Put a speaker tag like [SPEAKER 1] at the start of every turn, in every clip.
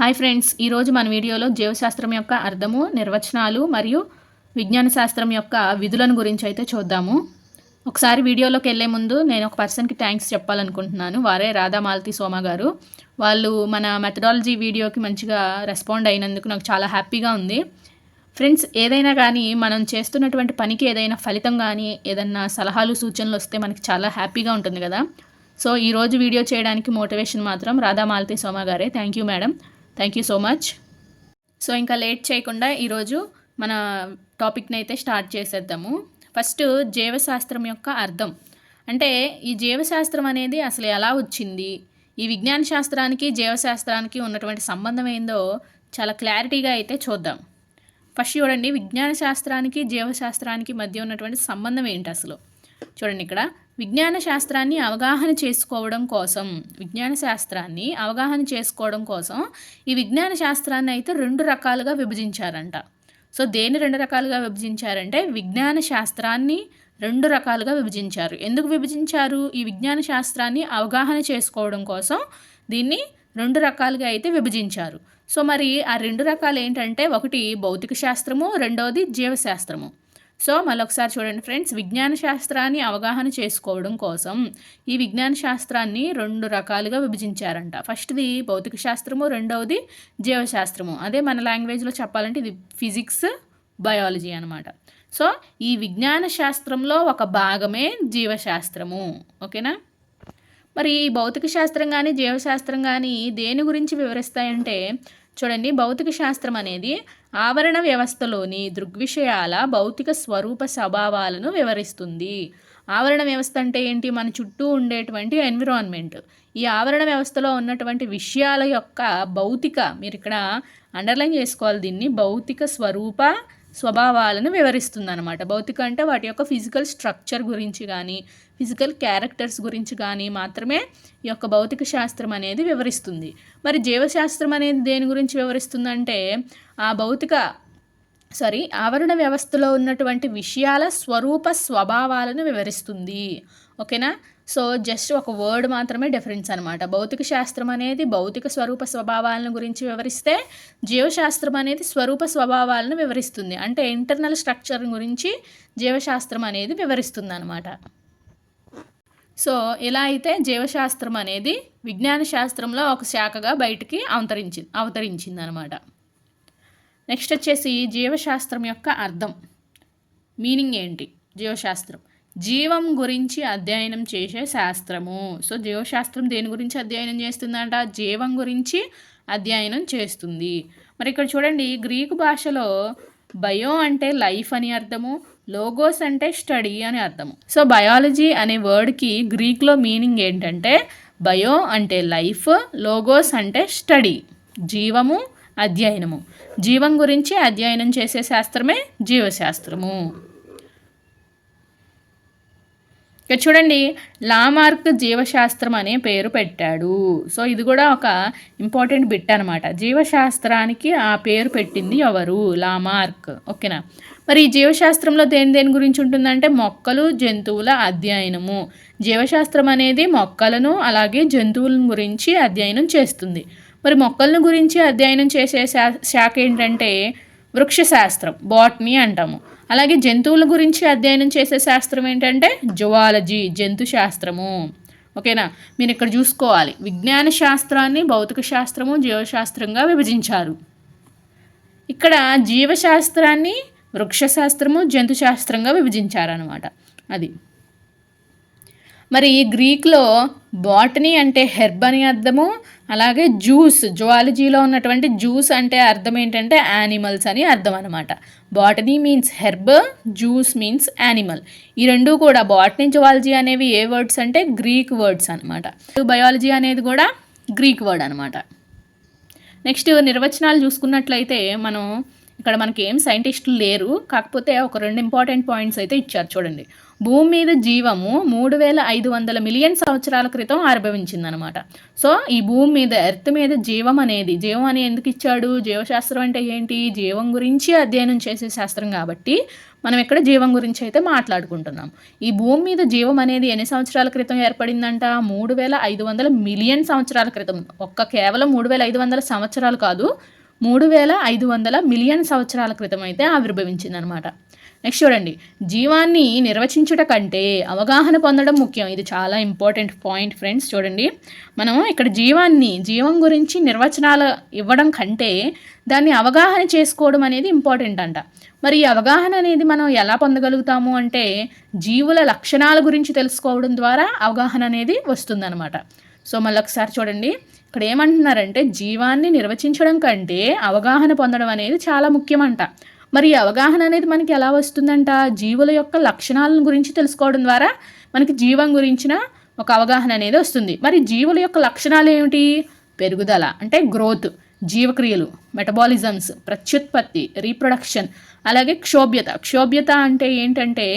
[SPEAKER 1] Hi friends ఈరోజు మన వీడియోలో జీవశాస్త్రం యొక్క అర్థము నిర్వచనాలు మరియు విజ్ఞాన శాస్త్రం యొక్క విధులను గురించి అయితే చూద్దాము. ఒకసారి వీడియోలోకి వెళ్ళే ముందు నేను ఒక పర్సన్కి థ్యాంక్స్ చెప్పాలనుకుంటున్నాను. వారే రాధామాలతి సోమ గారు. వాళ్ళు మన మెథడాలజీ వీడియోకి మంచిగా రెస్పాండ్ అయినందుకు నాకు చాలా హ్యాపీగా ఉంది. ఫ్రెండ్స్ ఏదైనా కానీ మనం చేస్తున్నటువంటి పనికి ఏదైనా ఫలితం కానీ ఏదైనా సలహాలు సూచనలు వస్తే మనకి చాలా హ్యాపీగా ఉంటుంది కదా. సో ఈరోజు వీడియో చేయడానికి మోటివేషన్ మాత్రం రాధామాలతి సోమ గారే. Thank you madam. Thank you so much so ఇంకా లేట్ చేయకుండా ఈరోజు మన టాపిక్ని అయితే స్టార్ట్ చేసేద్దాము. ఫస్ట్ జీవశాస్త్రం యొక్క అర్థం. అంటే ఈ జీవశాస్త్రం అనేది అసలు ఎలా వచ్చింది? ఈ విజ్ఞాన శాస్త్రానికి జీవశాస్త్రానికి ఉన్నటువంటి సంబంధం ఏందో చాలా క్లారిటీగా అయితే చూద్దాం. ఫస్ట్ చూడండి విజ్ఞాన శాస్త్రానికి జీవశాస్త్రానికి మధ్య ఉన్నటువంటి సంబంధం ఏంటి అసలు? చూడండి ఇక్కడ. విజ్ఞాన శాస్త్రాన్ని అవగాహన చేసుకోవడం కోసం విజ్ఞాన శాస్త్రాన్ని అవగాహన చేసుకోవడం కోసం ఈ విజ్ఞాన శాస్త్రాన్ని అయితే రెండు రకాలుగా విభజించారంట. సో దేన్ని రెండు రకాలుగా విభజించారంటే విజ్ఞాన శాస్త్రాన్ని రెండు రకాలుగా విభజించారు. ఎందుకు విభజించారు? ఈ విజ్ఞాన శాస్త్రాన్ని అవగాహన చేసుకోవడం కోసం దీన్ని రెండు రకాలుగా అయితే విభజించారు. సో మరి ఆ రెండు రకాలు ఏంటంటే ఒకటి భౌతిక శాస్త్రము రెండవది జీవశాస్త్రము. సో మళ్ళొకసారి చూడండి ఫ్రెండ్స్ విజ్ఞాన శాస్త్రాన్ని అవగాహన చేసుకోవడం కోసం ఈ విజ్ఞాన శాస్త్రాన్ని రెండు రకాలుగా విభజించారంట. ఫస్ట్ది భౌతిక శాస్త్రము రెండవది జీవశాస్త్రము. అదే మన లాంగ్వేజ్లో చెప్పాలంటే ఇది ఫిజిక్స్ బయాలజీ అనమాట సో ఈ విజ్ఞాన శాస్త్రంలో ఒక భాగమే జీవశాస్త్రము. ఓకేనా? మరి ఈ భౌతిక శాస్త్రం కానీ జీవశాస్త్రం కానీ దేని గురించి వివరిస్తాయంటే చూడండి భౌతిక శాస్త్రం అనేది ఆవరణ వ్యవస్థలోని దృగ్విషయాల భౌతిక స్వరూప స్వభావాలను వివరిస్తుంది. ఆవరణ వ్యవస్థ అంటే ఏంటి? మన చుట్టూ ఉండేటువంటి ఎన్విరాన్మెంట్ ఈ ఆవరణ వ్యవస్థలో ఉన్నటువంటి విషయాల యొక్క భౌతిక మీరు ఇక్కడ అండర్లైన్ చేసుకోవాలి దీన్ని భౌతిక స్వరూప స్వభావాలను వివరిస్తుంది అనమాట భౌతిక అంటే వాటి యొక్క ఫిజికల్ స్ట్రక్చర్ గురించి కానీ ఫిజికల్ క్యారెక్టర్స్ గురించి కానీ మాత్రమే ఈ యొక్క భౌతిక శాస్త్రం అనేది వివరిస్తుంది. మరి జీవశాస్త్రం అనేది దేని గురించి వివరిస్తుందంటే ఆ భౌతిక సారీ ఆవరణ వ్యవస్థలో ఉన్నటువంటి విషయాల స్వరూప స్వభావాలను వివరిస్తుంది. ఓకేనా? సో జస్ట్ ఒక వర్డ్ మాత్రమే డిఫరెన్స్ అనమాట భౌతిక శాస్త్రం అనేది భౌతిక స్వరూప స్వభావాలను గురించి వివరిస్తే జీవశాస్త్రం అనేది స్వరూప స్వభావాలను వివరిస్తుంది. అంటే ఇంటర్నల్ స్ట్రక్చర్ గురించి జీవశాస్త్రం అనేది వివరిస్తుంది అనమాట సో ఇలా అయితే జీవశాస్త్రం అనేది విజ్ఞాన శాస్త్రంలో ఒక శాఖగా బయటికి అవతరించి అవతరించింది అనమాట నెక్స్ట్ వచ్చేసి జీవశాస్త్రం యొక్క అర్థం. మీనింగ్ ఏంటి? జీవశాస్త్రం. జీవం గురించి అధ్యయనం చేసే శాస్త్రము. సో జీవశాస్త్రం దేని గురించి అధ్యయనం చేస్తుందంట? జీవం గురించి అధ్యయనం చేస్తుంది. మరి ఇక్కడ చూడండి గ్రీకు భాషలో బయో అంటే లైఫ్ అని అర్థము లోగోస్ అంటే స్టడీ అని అర్థము. సో బయాలజీ అనే వర్డ్కి గ్రీక్లో మీనింగ్ ఏంటంటే బయో అంటే లైఫ్ లోగోస్ అంటే స్టడీ జీవము అధ్యయనము. జీవం గురించి అధ్యయనం చేసే శాస్త్రమే జీవశాస్త్రము. ఇక చూడండి లామార్క్ జీవశాస్త్రం అనే పేరు పెట్టాడు. సో ఇది కూడా ఒక ఇంపార్టెంట్ బిట్ అనమాట జీవశాస్త్రానికి ఆ పేరు పెట్టింది ఎవరు? లామార్క్. ఓకేనా? మరి ఈ జీవశాస్త్రంలో దేని దేని గురించి ఉంటుందంటే మొక్కలు జంతువుల అధ్యయనము. జీవశాస్త్రం అనేది మొక్కలను అలాగే జంతువుల గురించి అధ్యయనం చేస్తుంది. మరి మొక్కలను గురించి అధ్యయనం చేసే శాఖ ఏంటంటే వృక్షశాస్త్రం బాట్నీ అంటాము. అలాగే జంతువుల గురించి అధ్యయనం చేసే శాస్త్రం ఏంటంటే జువాలజీ జంతు శాస్త్రము. ఓకేనా? మీరు ఇక్కడ చూసుకోవాలి. విజ్ఞాన శాస్త్రాన్ని భౌతిక శాస్త్రము జీవశాస్త్రంగా విభజించారు. ఇక్కడ జీవశాస్త్రాన్ని వృక్షశాస్త్రము జంతుశాస్త్రంగా విభజించారనమాట అది. మరి ఈ గ్రీక్లో బాటనీ అంటే హెర్బ్ అని అర్థము అలాగే జ్యూస్ జువాలజీలో ఉన్నటువంటి జ్యూస్ అంటే అర్థం ఏంటంటే యానిమల్స్ అని అర్థం అనమాట botany means herb zoos means animal ఈ రెండు కూడా బాటనీ జువాలజీ అనేవి ఏ వర్డ్స్ అంటే గ్రీక్ వర్డ్స్ అనమాట బయాలజీ అనేది కూడా గ్రీక్ వర్డ్ అనమాట నెక్స్ట్ నిర్వచనాలు చూసుకున్నట్లయితే మనం ఇక్కడ మనకి ఏం సైంటిస్టులు లేరు. కాకపోతే ఒక రెండు ఇంపార్టెంట్ పాయింట్స్ అయితే ఇచ్చారు చూడండి. భూమి మీద జీవము మూడు వేల ఐదు వందల మిలియన్ సంవత్సరాల క్రితం ఆవిర్భవించిందనమాట సో ఈ భూమి మీద ఎర్త్ మీద జీవం అనేది జీవం అని ఎందుకు ఇచ్చాడు? జీవశాస్త్రం అంటే ఏంటి? జీవం గురించి అధ్యయనం చేసే శాస్త్రం కాబట్టి మనం ఇక్కడ జీవం గురించి అయితే మాట్లాడుకుంటున్నాం. ఈ భూమి మీద జీవం అనేది ఎన్ని సంవత్సరాల క్రితం ఏర్పడిందంట? మూడు వేల ఐదు వందల మిలియన్ సంవత్సరాల క్రితం. ఒక్క కేవలం మూడు వేల ఐదు వందల సంవత్సరాలు కాదు. మూడు వేల ఐదు వందల మిలియన్ సంవత్సరాల క్రితం అయితే ఆవిర్భవించింది అనమాట నెక్స్ట్ చూడండి. జీవాన్ని నిర్వచించుట కంటే అవగాహన పొందడం ముఖ్యం. ఇది చాలా ఇంపార్టెంట్ పాయింట్ ఫ్రెండ్స్. చూడండి. మనం ఇక్కడ జీవాన్ని జీవం గురించి నిర్వచనాలు ఇవ్వడం కంటే దాన్ని అవగాహన చేసుకోవడం అనేది ఇంపార్టెంట్ అంట. మరి ఈ అవగాహన అనేది మనం ఎలా పొందగలుగుతాము అంటే జీవుల లక్షణాల గురించి తెలుసుకోవడం ద్వారా అవగాహన అనేది వస్తుందన్నమాట. సో మళ్ళీ ఒకసారి చూడండి. ఇక్కడ ఏమంటున్నారంటే జీవాన్ని నిర్వచించడం కంటే అవగాహన పొందడం అనేది చాలా ముఖ్యమంట. మరి అవగాహన అనేది మనకి ఎలా వస్తుందంట? జీవుల యొక్క లక్షణాలను గురించి తెలుసుకోవడం ద్వారా మనకి జీవం గురించిన ఒక అవగాహన అనేది వస్తుంది. మరి జీవుల యొక్క లక్షణాలు ఏమిటి? పెరుగుదల అంటే గ్రోత్ జీవక్రియలు మెటబాలిజమ్స్ ప్రత్యుత్పత్తి రీప్రొడక్షన్ అలాగే క్షోభ్యత. క్షోభ్యత అంటే ఏంటంటే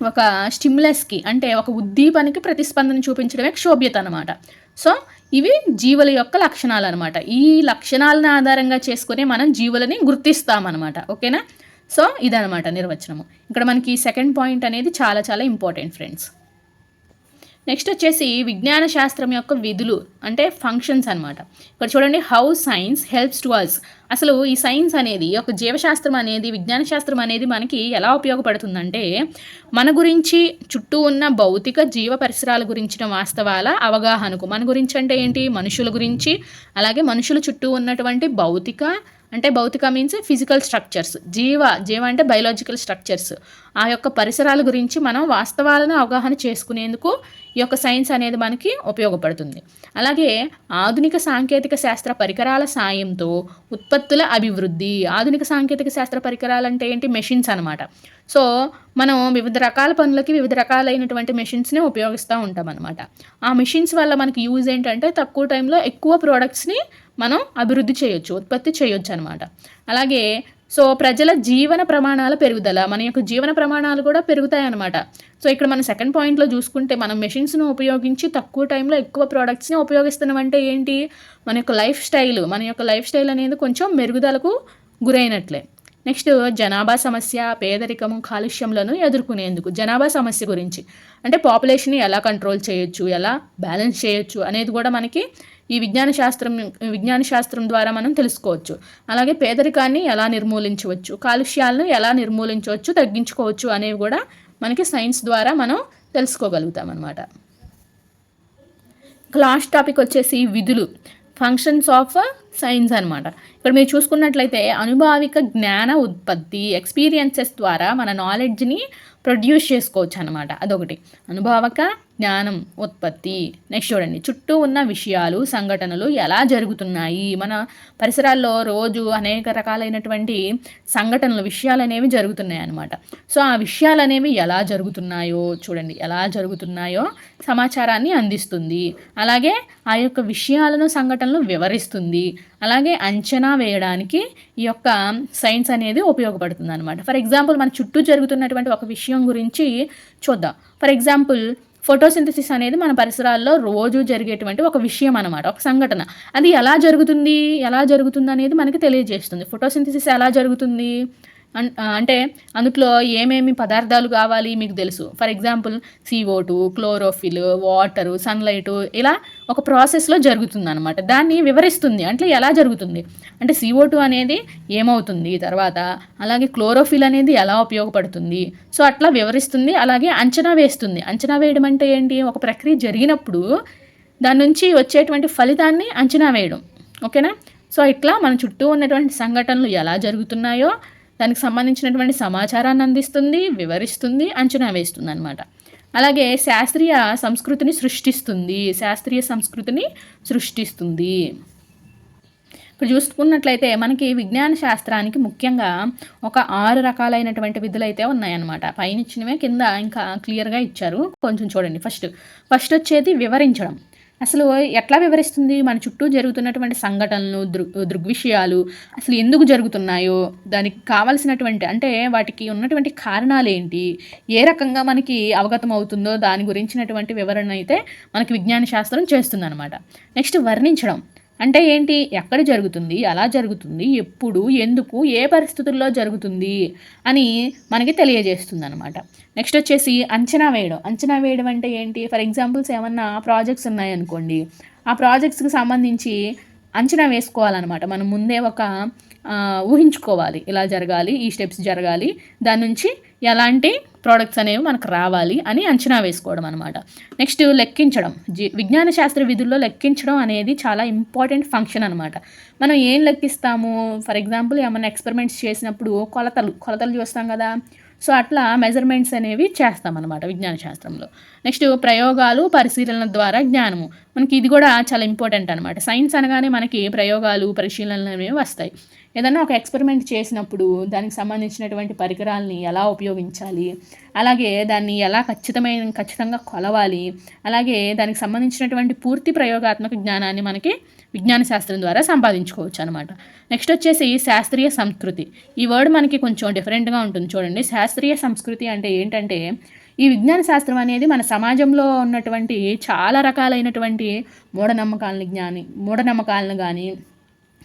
[SPEAKER 1] ఒక స్టిమ్యులస్కి అంటే ఒక ఉద్దీపనకి ప్రతిస్పందన చూపించడమే క్షోభ్యత అనమాట సో ఇవి జీవుల యొక్క లక్షణాలు అనమాట ఈ లక్షణాలను ఆధారంగా చేసుకుని మనం జీవులని గుర్తిస్తామన్నమాట. ఓకేనా? సో ఇదనమాట నిర్వచనము. ఇక్కడ మనకి సెకండ్ పాయింట్ అనేది చాలా చాలా ఇంపార్టెంట్ ఫ్రెండ్స్. నెక్స్ట్ వచ్చేసి విజ్ఞాన శాస్త్రం యొక్క విధులు అంటే ఫంక్షన్స్ అనమాట ఇక్కడ చూడండి how science helps to us అసలు ఈ సైన్స్ అనేది ఒక జీవశాస్త్రం అనేది విజ్ఞాన శాస్త్రం అనేది మనకి ఎలా ఉపయోగపడుతుందంటే మన గురించి చుట్టూ ఉన్న భౌతిక జీవ పరిసరాల గురించిన వాస్తవాల అవగాహనకు. మన గురించి అంటే ఏంటి? మనుషుల గురించి అలాగే మనుషుల చుట్టూ ఉన్నటువంటి భౌతిక అంటే భౌతిక మీన్స్ ఫిజికల్ స్ట్రక్చర్స్ జీవ జీవ అంటే బయలాజికల్ స్ట్రక్చర్స్ ఆ యొక్క పరిసరాల గురించి మనం వాస్తవాలను అవగాహన చేసుకునేందుకు ఈ యొక్క సైన్స్ అనేది మనకి ఉపయోగపడుతుంది. అలాగే ఆధునిక సాంకేతిక శాస్త్ర పరికరాల సాయంతో ఉత్పత్తుల అభివృద్ధి ఆధునిక సాంకేతిక శాస్త్ర పరికరాలు అంటే ఏంటి? మెషిన్స్ అనమాట సో మనం వివిధ రకాల పనులకి వివిధ రకాలైనటువంటి మెషిన్స్ని ఉపయోగిస్తూ ఉంటాం అనమాట ఆ మెషిన్స్ వల్ల మనకి యూజ్ ఏంటంటే తక్కువ టైంలో ఎక్కువ ప్రోడక్ట్స్ని మనం అభివృద్ధి చేయొచ్చు ఉత్పత్తి చేయొచ్చు అనమాట అలాగే సో ప్రజల జీవన ప్రమాణాల పెరుగుదల మన యొక్క జీవన ప్రమాణాలు కూడా పెరుగుతాయి అనమాట సో ఇక్కడ మన సెకండ్ పాయింట్లో చూసుకుంటే మనం మెషిన్స్ను ఉపయోగించి తక్కువ టైంలో ఎక్కువ ప్రోడక్ట్స్ని ఉపయోగిస్తున్నాం అంటే ఏంటి? మన యొక్క లైఫ్ స్టైల్ మన యొక్క లైఫ్ స్టైల్ అనేది కొంచెం మెరుగుదలకు గురైనట్లే. నెక్స్ట్ జనాభా సమస్య పేదరికము కాలుష్యంలను ఎదుర్కొనేందుకు. జనాభా సమస్య గురించి. అంటే పాపులేషన్ని ఎలా కంట్రోల్ చేయొచ్చు ఎలా బ్యాలెన్స్ చేయొచ్చు అనేది కూడా మనకి ఈ విజ్ఞాన శాస్త్రం విజ్ఞాన శాస్త్రం ద్వారా మనం తెలుసుకోవచ్చు. అలాగే పేదరికాన్ని ఎలా నిర్మూలించవచ్చు కాలుష్యాలను ఎలా నిర్మూలించవచ్చు తగ్గించుకోవచ్చు అనేవి కూడా మనకి సైన్స్ ద్వారా మనం తెలుసుకోగలుగుతాం అనమాట లాస్ట్ టాపిక్ వచ్చేసి విధులు. ఫంక్షన్స్ ఆఫ్ సైన్స్ అనమాట ఇక్కడ మీరు చూసుకున్నట్లయితే అనుభావిక జ్ఞాన ఉత్పత్తి ఎక్స్పీరియన్సెస్ ద్వారా మన నాలెడ్జ్ని ప్రొడ్యూస్ చేసుకోవచ్చు అనమాట అదొకటి. అనుభావక జ్ఞానం ఉత్పత్తి. నెక్స్ట్ చూడండి. చుట్టూ ఉన్న విషయాలు సంఘటనలు ఎలా జరుగుతున్నాయి? మన పరిసరాల్లో రోజు అనేక రకాలైనటువంటి సంఘటనలు విషయాలు అనేవి జరుగుతున్నాయి అనమాట సో ఆ విషయాలు అనేవి ఎలా జరుగుతున్నాయో చూడండి. ఎలా జరుగుతున్నాయో సమాచారాన్ని అందిస్తుంది. అలాగే ఆ యొక్క విషయాలను సంఘటనలు వివరిస్తుంది. అలాగే అంచనా వేయడానికి ఈ యొక్క సైన్స్ అనేది ఉపయోగపడుతుంది అనమాట ఫర్ ఎగ్జాంపుల్ మన చుట్టూ జరుగుతున్నటువంటి ఒక విషయం గురించి చూద్దాం. ఫర్ ఎగ్జాంపుల్ ఫోటోసింథసిస్ అనేది మన పరిసరాల్లో రోజు జరిగేటువంటి ఒక విషయం అనమాట ఒక సంఘటన. అది ఎలా జరుగుతుంది ఎలా జరుగుతుంది అనేది మనకి తెలియజేస్తుంది. ఫోటోసింథసిస్ ఎలా జరుగుతుంది? అంటే అందులో ఏమేమి పదార్థాలు కావాలి మీకు తెలుసు? For example CO two chlorophyll water sunlight ఇలా ఒక ప్రాసెస్లో జరుగుతుంది అనమాట దాన్ని వివరిస్తుంది. అంటే ఎలా జరుగుతుంది? అంటే సిఓ టూ అనేది ఏమవుతుంది తర్వాత? అలాగే క్లోరోఫిల్ అనేది ఎలా ఉపయోగపడుతుంది? సో అట్లా వివరిస్తుంది. అలాగే అంచనా వేస్తుంది. అంచనా వేయడం అంటే ఏంటి? ఒక ప్రక్రియ జరిగినప్పుడు దాని నుంచి వచ్చేటువంటి ఫలితాన్ని అంచనా వేయడం. ఓకేనా? సో ఇట్లా మన చుట్టూ ఉన్నటువంటి సంఘటనలు ఎలా జరుగుతున్నాయో దానికి సంబంధించినటువంటి సమాచారాన్ని అందిస్తుంది వివరిస్తుంది అంచనా వేస్తుంది అనమాట అలాగే శాస్త్రీయ సంస్కృతిని సృష్టిస్తుంది శాస్త్రీయ సంస్కృతిని సృష్టిస్తుంది. ఇప్పుడు చూసుకున్నట్లయితే మనకి విజ్ఞాన శాస్త్రానికి ముఖ్యంగా ఒక ఆరు రకాలైనటువంటి విధులు అయితే ఉన్నాయన్నమాట. పైన ఇచ్చినవే కింద ఇంకా క్లియర్గా ఇచ్చారు. కొంచెం చూడండి ఫస్ట్. ఫస్ట్ వచ్చేది వివరించడం. అసలు ఎట్లా వివరిస్తుంది? మన చుట్టూ జరుగుతున్నటువంటి సంఘటనలు దృగ్ దృగ్విషయాలు అసలు ఎందుకు జరుగుతున్నాయో? దానికి కావాల్సినటువంటి అంటే వాటికి ఉన్నటువంటి కారణాలు ఏంటి? ఏ రకంగా మనకి అవగతం అవుతుందో? దాని గురించినటువంటి వివరణ అయితే మనకి విజ్ఞాన శాస్త్రం చేస్తుందన్నమాట. నెక్స్ట్ వర్ణించడం. అంటే ఏంటి? ఎక్కడ జరుగుతుంది? ఎలా జరుగుతుంది? ఎప్పుడు? ఎందుకు? ఏ పరిస్థితుల్లో జరుగుతుంది? అని మనకి తెలియజేస్తుంది అనమాట నెక్స్ట్ వచ్చేసి అంచనా వేయడం. అంచనా వేయడం అంటే ఏంటి? ఫర్ ఎగ్జాంపుల్స్ ఏమన్నా ప్రాజెక్ట్స్ ఉన్నాయనుకోండి. ఆ ప్రాజెక్ట్స్కి సంబంధించి అంచనా వేసుకోవాలన్నమాట. మనం ముందే ఒక ఊహించుకోవాలి. ఇలా జరగాలి ఈ స్టెప్స్ జరగాలి. దాని నుంచి ఎలాంటి ప్రోడక్ట్స్ అనేవి మనకు రావాలి అని అంచనా వేసుకోవడం అనమాట నెక్స్ట్ లెక్కించడం. జీ విజ్ఞాన శాస్త్ర విధుల్లో లెక్కించడం అనేది చాలా ఇంపార్టెంట్ ఫంక్షన్ అనమాట మనం ఏం లెక్కిస్తాము? ఫర్ ఎగ్జాంపుల్ ఏమైనా ఎక్స్పెరిమెంట్స్ చేసినప్పుడు కొలతలు కొలతలు చూస్తాం కదా? సో అట్లా మెజర్మెంట్స్ అనేవి చేస్తామన్నమాట విజ్ఞాన శాస్త్రంలో. నెక్స్ట్ ప్రయోగాలు పరిశీలన ద్వారా జ్ఞానము. మనకి ఇది కూడా చాలా ఇంపార్టెంట్ అనమాట సైన్స్ అనగానే మనకి ప్రయోగాలు పరిశీలనలు అనేవి వస్తాయి. ఏదన్నా ఒక ఎక్స్పెరిమెంట్ చేసినప్పుడు దానికి సంబంధించినటువంటి పరికరాలని ఎలా ఉపయోగించాలి? అలాగే దాన్ని ఎలా ఖచ్చితమైన ఖచ్చితంగా కొలవాలి? అలాగే దానికి సంబంధించినటువంటి పూర్తి ప్రయోగాత్మక జ్ఞానాన్ని మనకి విజ్ఞాన శాస్త్రం ద్వారా సంపాదించుకోవచ్చు అనమాట నెక్స్ట్ వచ్చేసి శాస్త్రీయ సంస్కృతి. ఈ వర్డ్ మనకి కొంచెం డిఫరెంట్గా ఉంటుంది చూడండి. శాస్త్రీయ సంస్కృతి అంటే ఏంటంటే ఈ విజ్ఞాన శాస్త్రం అనేది మన సమాజంలో ఉన్నటువంటి చాలా రకాలైనటువంటి మూఢనమ్మకాలను జ్ఞాని మూఢనమ్మకాలను కానీ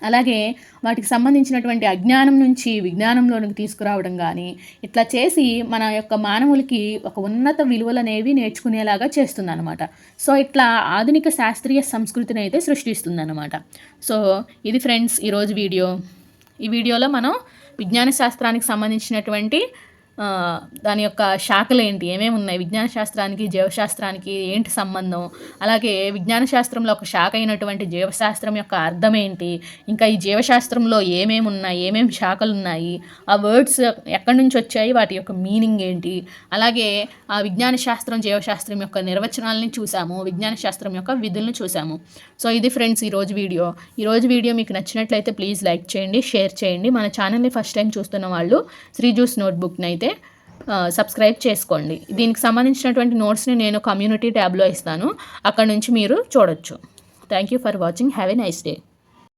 [SPEAKER 1] అలాగే వాటికి సంబంధించినటువంటి అజ్ఞానం నుంచి విజ్ఞానంలోనికి తీసుకురావడం కానీ ఇట్లా చేసి మన యొక్క మానవులకి ఒక ఉన్నత విలువలు అనేవి నేర్చుకునేలాగా చేస్తుందన్నమాట. సో ఇట్లా ఆధునిక శాస్త్రీయ సంస్కృతిని అయితే సృష్టిస్తుంది అనమాట సో ఇది ఫ్రెండ్స్ ఈరోజు వీడియో. ఈ వీడియోలో మనం విజ్ఞాన శాస్త్రానికి సంబంధించినటువంటి దాని యొక్క శాఖలు ఏంటి ఏమేమి ఉన్నాయి? విజ్ఞాన శాస్త్రానికి జీవశాస్త్రానికి ఏంటి సంబంధం? అలాగే విజ్ఞాన శాస్త్రంలో ఒక శాఖ అయినటువంటి జీవశాస్త్రం యొక్క అర్థం ఏంటి ఇంకా ఈ జీవశాస్త్రంలో ఏమేమి ఉన్నాయి? ఏమేమి శాఖలు ఉన్నాయి ఆ వర్డ్స్ ఎక్కడి నుంచి వచ్చాయి? వాటి యొక్క మీనింగ్ ఏంటి? అలాగే ఆ విజ్ఞాన శాస్త్రం జీవశాస్త్రం యొక్క నిర్వచనాలని చూసాము. విజ్ఞాన శాస్త్రం యొక్క విధులను చూసాము. సో ఇది ఫ్రెండ్స్ ఈరోజు వీడియో. ఈరోజు వీడియో మీకు నచ్చినట్లయితే ప్లీజ్ లైక్ చేయండి షేర్ చేయండి. మన ఛానల్ని ఫస్ట్ టైం చూస్తున్న వాళ్ళు శ్రీ జ్యూస్ నోట్బుక్ని అయితే సబ్స్క్రైబ్ చేసుకోండి. దీనికి సంబంధించినటువంటి నోట్స్ని నేను కమ్యూనిటీ ట్యాబ్లో ఇస్తాను. అక్కడ నుంచి మీరు చూడొచ్చు. Thank you for watching. Have a nice day.